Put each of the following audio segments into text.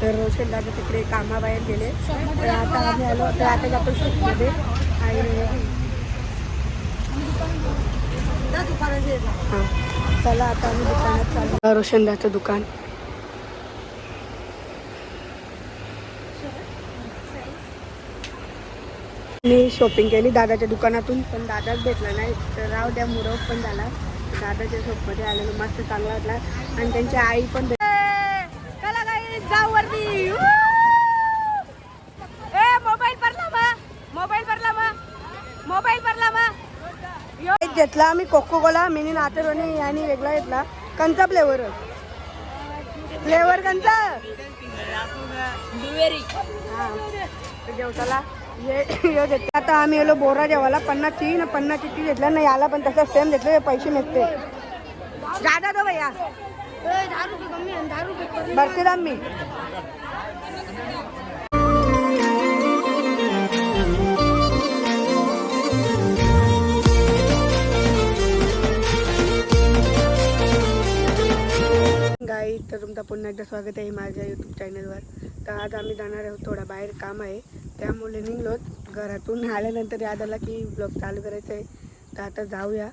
तर रोशन दादा तिकडे कामाबाहेर गेले. तर आता आम्ही आलो तर आता जातो शॉपमध्ये आणि हां. चला आता आम्ही दुकानात चालू रोशनदाचं दुकान. मी शॉपिंग केली दादाच्या दुकानातून पण दादाच भेटला नाही. तर राव द्या मुरव पण झाला. दादाच्या शॉपमध्ये आलेलो मस्त चांगला वाटला. आणि त्यांची आई पण भेट- चला काही जाऊ वरती ए मोबाईल भरला मा मोबाईल भरला मा मोबाईल भरला मा एक घेतला आम्ही कोको कोला मिनी नातेरोनी आणि वेगळा घेतला कंचा फ्लेवर. फ्लेवर कंचा? जेवताला घेतलं. आता आम्ही गेलो बोरा जेवायला. पन्नासची ना पन्नासची ती घेतल्या ना याला पण तसं सेम घेतले पैसे मिळते. जादा दो भैया. भरते दाम मी गाई तर तुमचं पुन्हा एकदा स्वागत आहे माझ्या यूट्यूब चॅनलवर तर आज आम्ही जाणार आहोत थोडा बाहेर काम आहे. त्यामुळे निघलोत घरातून आल्यानंतर याद आला की ब्लॉग चालू करायचं आहे. तर आता जाऊया.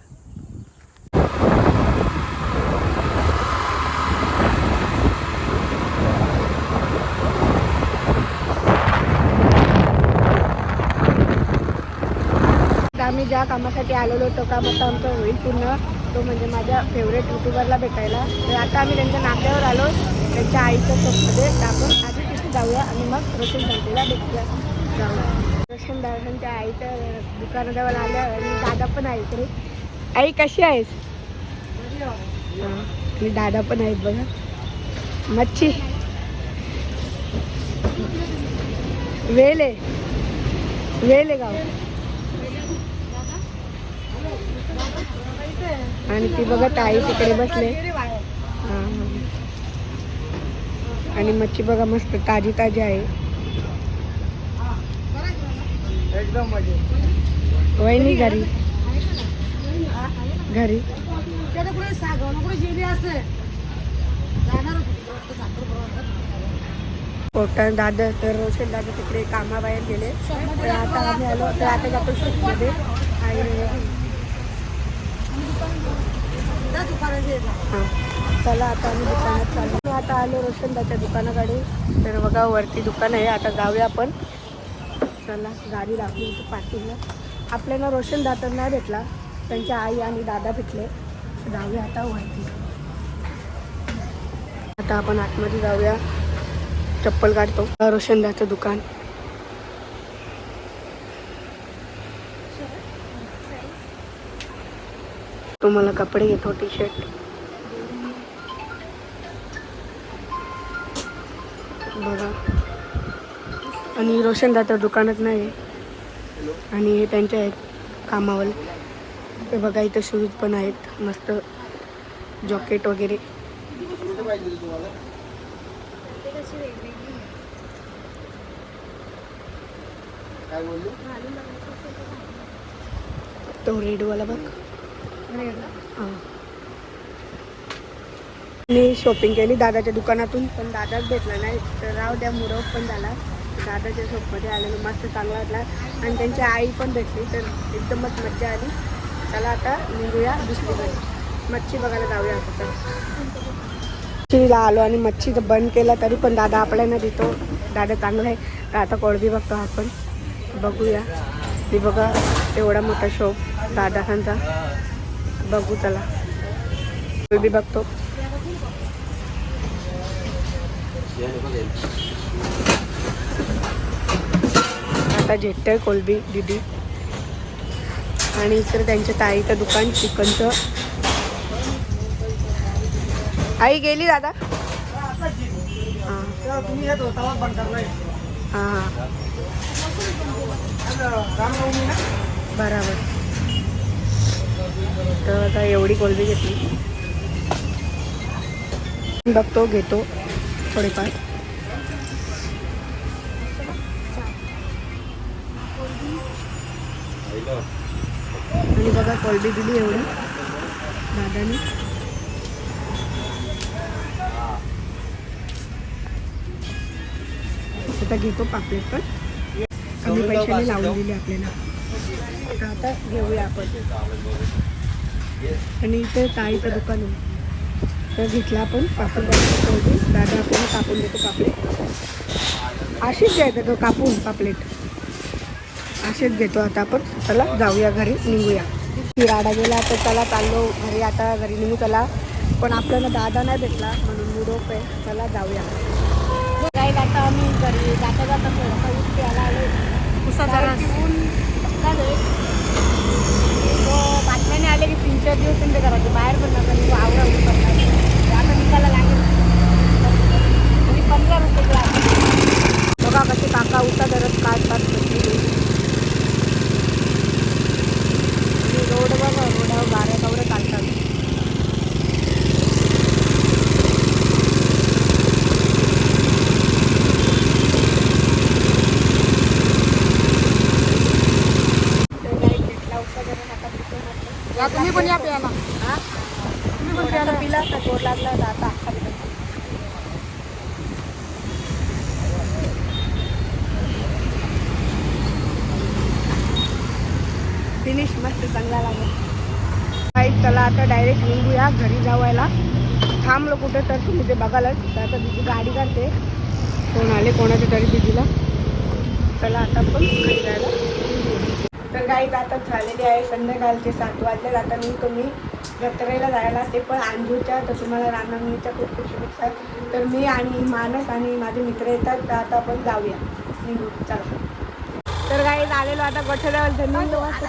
आता आम्ही ज्या कामासाठी आलेलो तो काम आता आमचं होईल पूर्ण. तो म्हणजे माझ्या फेवरेट युट्यूबरला भेटायला. तर आता आम्ही त्यांच्या नाक्यावर आलो. त्यांच्या आईच्या शॉपमध्ये तर आपण आधी तिथे जाऊया आणि मग रोशन संतेला भेटूया. जाऊया. रोशन दादांच्या आईच्या दुकानाजवळ आल्या आणि दादा पण आहे इकडे. आई कशी आहेस? हां. आणि दादा पण आहेत बघा. मच्छी. वेल आहे. वेल आहे गाव. आणि ती बघा आई तिकडे बसले. हा. आणि मच्छी बघा मस्त ताजी ताजी आहे. एकदम मजे वहिनी घरी? घरी? पोटा दादा तर रोशन दादा तिकडे कामाबाहेर गेले. तर आता आम्ही आलो तर आता जातो शॉपमध्ये आणि चला आता आम्ही दुकानात चालू आता आलो रोशनदाच्या दुकानाकडे. तर बघा वरती दुकान आहे. आता जाऊया आपण. चला गाडी लागली होती पाठीला आपल्याला रोशन नाही भेटला. त्यांच्या आई आणि दादा भेटले. जाऊया आता वरती. आता आपण आतमध्ये जाऊया. चप्पल काढतो. रोशनदाचं दुकान. तुम्हाला कपडे घेतो टी शर्ट बघा. आणि रोशन दादा दुकानात नाही आणि हे त्यांच्या आहेत कामावर. ते बघा इथं शूज पण आहेत. मस्त जॉकेट वगैरे. तो रेडवाला बघ. मी शॉपिंग केली दादाच्या दुकानातून पण दादाच भेटला नाही. तर राव द्या मुरव पण झाला. दादाच्या शॉपमध्ये आलेलो मस्त चांगला वाटला. आणि त्यांची आई पण भेटली तर एकदमच मज्जा आली. चला आता निघूया दुसरीकडे. मच्छी बघायला जाऊया आता मच्छीला आलो आणि मच्छी तर बंद केला तरी पण दादा आपल्याला देतो. दादा चांगला आहे. तर आता कोळबी बघतो आपण. बघूया. ती बघा एवढा मोठा शॉप दादाखांचा बघू चला. कोळबी बघतो. आता झेटतोय कोलबी दिदी. आणि इकडे त्यांच्या ताईचं दुकान चिकनचं. आई गेली दादा? हां. हां हां. बराबर. तर आता एवढी कोलबी घेतली. बघतो घेतो थोडीफार. आणि बघा कोलबी दिली एवढी. दादानी. आता घेतो पापलेट पण. कमी पैशाने लावून दिले आपल्याला. आता घेऊया आपण. आणि इथे ताईचं दुकान आहे तर घेतला आपण बनवतो दादा आपल्याला कापून देतो पापलेट अशीच घ्यायचं तो कापून पापलेट. असेच घेतो आता आपण. चला जाऊया घरी निघूया. शिराडा गेला तर चला चाललो घरी. आता घरी निघू चला. पण आपल्याला दादा नाही भेटला म्हणून मुडोप आहे चला जाऊया. जाईल आता आम्ही घरी जाता जाता थोडासा ऊस प्यायला आलो ऊन झाले तो आले की तीन चार दिवस त्यांच्या करायचे. बाहेर पण नका निघू आवडा ऊन पडला आता निघायला लागेल. आणि पंधरा रुपये क्लास बघा कसे काका उठा धरत काढतात कशी रोड बघा रोड गाड्या कवडे काढतात तर काही घेतला उसा धरून आता पितो म्हटलं. तुम्ही पण या प्यायला हा? तुम्ही पण प्यायला पिला तर गोड लागला तर आता. फिनिश मस्त चांगला लागेल. काही चला आता डायरेक्ट निघूया घरी जावायला. थांबलो कुठे तर तुम्ही ते बघालच. तर आता दिदी गाडी काढते. कोण आले कोणाच्या तरी दिदीला चला आता पण घरी जायला. तर काही आता झालेली आहे संध्याकाळचे सात वाजले आता मी तुम्ही जत्रेला जायला ते पण अंजूच्या तर तुम्हाला रामनवमीच्या खूप खूप शुभेच्छा. तर मी आणि मानस आणि माझे मित्र येतात तर आता आपण जाऊया. निघू चला. तर काही आलेलो आता गोठ्याजवळ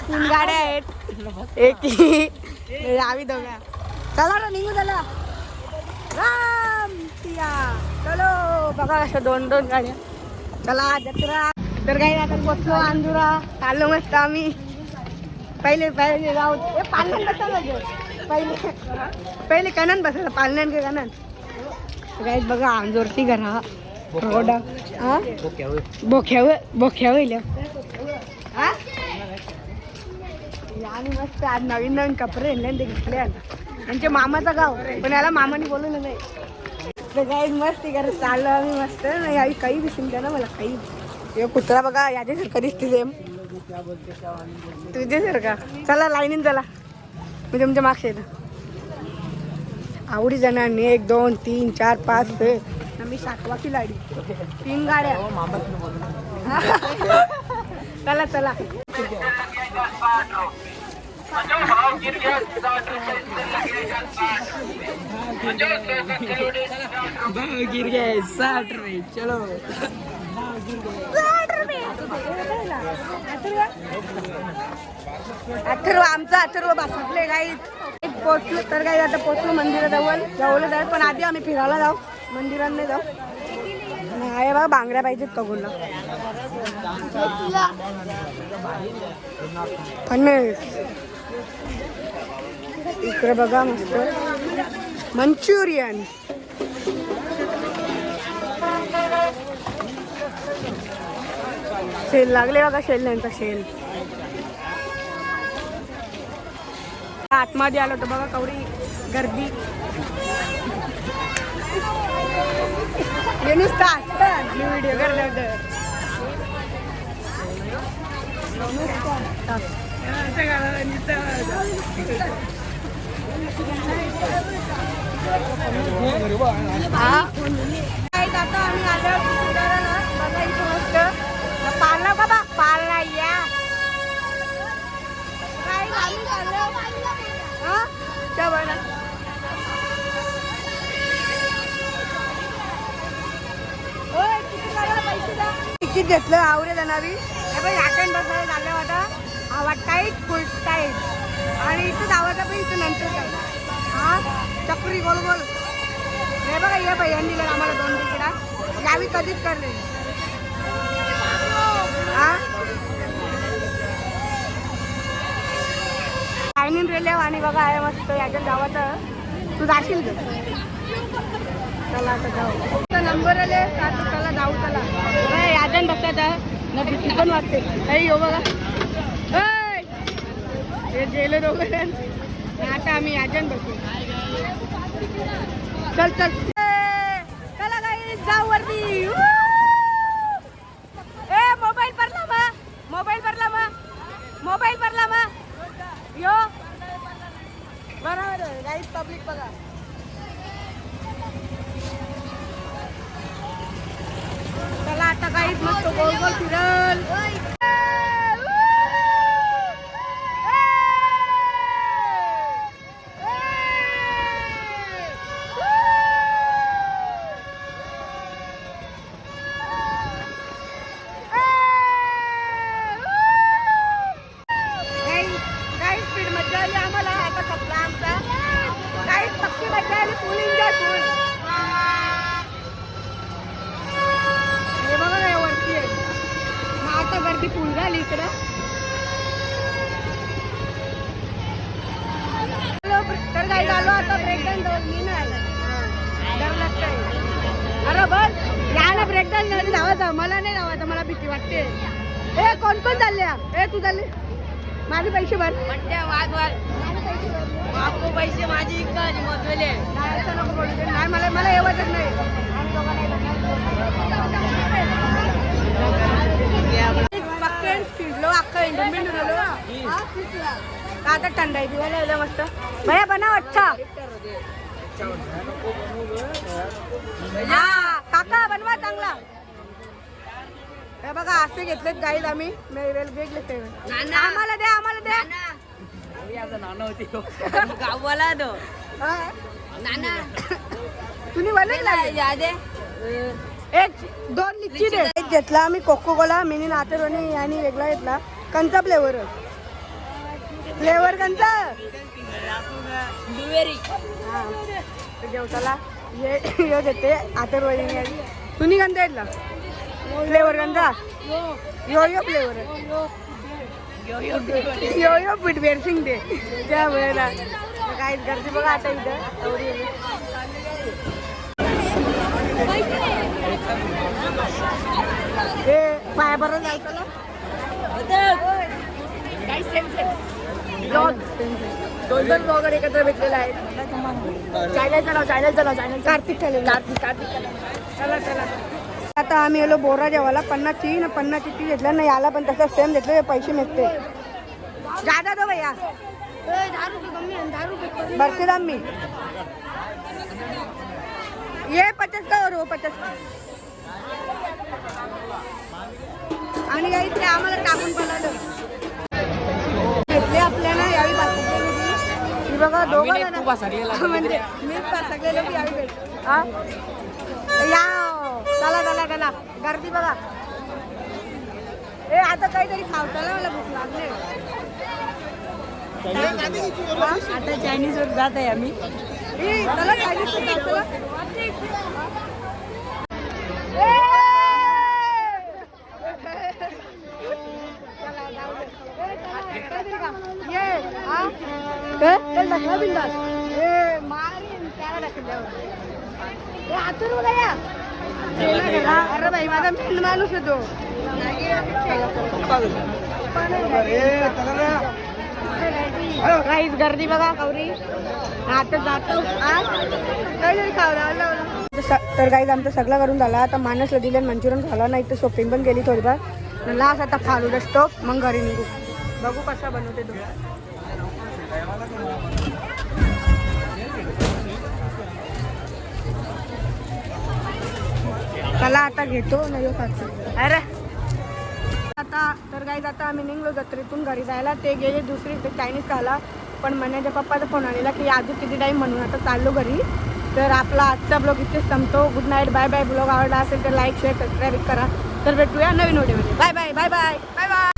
तीन गाड्या आहेत. एक आम्ही दोघ्या चला ना निघू चला. राम सिया. चलो. बघा अशा दोन दोन गाड्या. चला जत्रा. तर काही आता बसलो अंजुरा आलो मस्त आम्ही. पहिले पहिले जाऊ. ए पालन बसायला पहिले पहिले कनन बसायला पालण्यान के कनन. काही बघा अंजोरची घरा. रोड हा बोख्याव बोख्याव हा आणि मस्त आज नवीन नवीन कपडे आणले ते घेतले आणि त्यांच्या मामाचं गाव. पण याला मामाने बोलवलं नाही. तर काही मस्त करत चाललो आम्ही मस्त. नाही आई काही दिसून द्या ना मला काही हे कुत्रा बघा याच्यासारखा दिसते सेम तुझ्यासारखा. चला लाईनीन चला. मी तुमच्या मागच्या आवडी जणांनी एक दोन तीन चार पाच मी सातवा की लाडी. तीन गाड्या. चला चला. गिर गए साठ रुपये. चलो. अथर्व. आमचं अथर्व बसले काही पोचलो तर काही आता पोचलो मंदिराजवळ. जवळच आहे पण आधी आम्ही फिरायला जाऊ. मंदिरात नाही जाऊ आहे बा बांगड्या पाहिजेत कबूलला फडणवीस इकडे बघा मस्त. मंचुरियन. शेल लागले बघा शेल यांचा शेल आतमध्ये आलो तर बघा कवडी गर्दी. हे नुसतं असतं. मी व्हिडिओ करत आता आम्ही आलो. फिरायला बघा इथं मस्त काय चाललो हा? त्या तिकीट काढायला पैसे द्या. तिकीट घेतलं आवरे जाणारी हे बघ याटन बसायला झालं आता हवा टाईट फुल टाईट. आणि इथं धावायचं पण इथं नंतर हा? चक्री गोल गोल. हे बघा ये बाई यांनी आम्हाला दोन तिकीट. यावी कधीच करले चायनीज रेल्वे आणि बघा आहे मस्त याच्यात गावाचं तू जाशील का? चला आता जाऊ. नंबर आले आता चला जाऊ चला. याजन बघतात ना भीती पण वाटते काही हो बघा! हे गेले दोघं. आता आम्ही याजन बसू चल चल ए! चला काही जाऊ वरती Woo! आता काहीच मस्त गोल गोल फिरल काही स्पीड मजा आली आम्हाला आता कपला आमचा काही पक्की मजा आली फुल एन्जॉय फुल हे बघा हे वरती आहे मग आता गर्दी फुल झाली इकडं हॅलो, तर काही झालो आता ब्रेक डाऊन मी नाही आलं डर लागतंय अरे बस डाऊन नाही धावायचं. मला नाही धावायचं मला भीती वाटते. ए कोण कोण चालले? ए तू चालले. माझे पैसे भर. पैसे माझी नाही मला मला येवतच नाही. फिरलो अख्खं झालो हा, फिरला. आता थंडाई दिवायला येलं मस्त. भैया बनव अच्छा. हा. काका बनवा चांगला. हे बघा असे घेतलेत गाईज आम्ही. वेगळे आम्हाला द्या आम्हाला द्या. नाना. होती. गावाला दो. हा. नाना. तुम्ही बनवला यादे एक दोन लिच्ची दे. एक घेतला आम्ही कोको कोला मिनी नातरवणी आणि वेगळा घेतला. कंचा फ्लेवर. फ्लेवर कंचा. हा. जेवताला हे हे देते आतरवणी आणि तुम्ही कंचा घेतला फ्लेवर कंचा यो यो फ्लेवर यो यो पिटवेर सिंग दे त्या वेळेला काय गर्दी बघा आता इथं आहे. हे पाया बरं जायचं ना दोन दोन ब्लॉगर एकत्र भेटलेले आहेत कार्तिक चॅनल कार्तिक कार्तिक चला चला. आता आम्ही आलो बोरा जेवायला. पन्नासची ना पन्नासची ती घेतल्या. ना याला पण तसं सेम घेतलं. पैसे मिळते. जादा दो भैया. भरते दाम मी. ये पचास का और वो पचास. का आणि काही ते आम्हाला टाकून पळालं घेतले आपल्याला यावी बाकी ही बघा दोघं जण म्हणजे मी पासकलेलो की यावी भेट हा? या चला चला चला. गर्दी बघा. ए आता काहीतरी खावताना मला भूक लागले. आता चायनीज वर जात आहे आम्ही. ए, चला food खाऊ, चला. ए! चला, जाऊ दे. ए, चला, काहीतरी खा. ये, हा? काय? चल, ढकला बिंदास. ए, मारीन त्याला ढकलल्यावर. ए, आतून बघा या. अरे भाई माझा मेन माणूस आहे तो. काहीच गर्दी बघा कवरी आता जातो तर काही आमचं सगळं करून झाला. आता मानसला दिलं मंचुरियन झाला नाही तर शॉपिंग पण केली थोडीफार. लास्ट आता फालुदा स्टॉप मग घरी निघू. बघू कसा बनवते तो. चला आता घेतो नाही खातो अरे! आता तर काही आता आम्ही निघलो जत्रेतून घरी जायला. ते गेले दुसरी ते चायनीज खाला पण मनाच्या पप्पाचा फोन आलेला की अजून किती टाईम म्हणून आता चाललो घरी. तर आपला आजचा ब्लॉग इथेच संपतो. Good night bye bye blog आवडला असेल तर लाईक शेअर सबस्क्राईब करा. तर भेटूया नवीन व्हिडिओमध्ये bye bye bye bye bye bye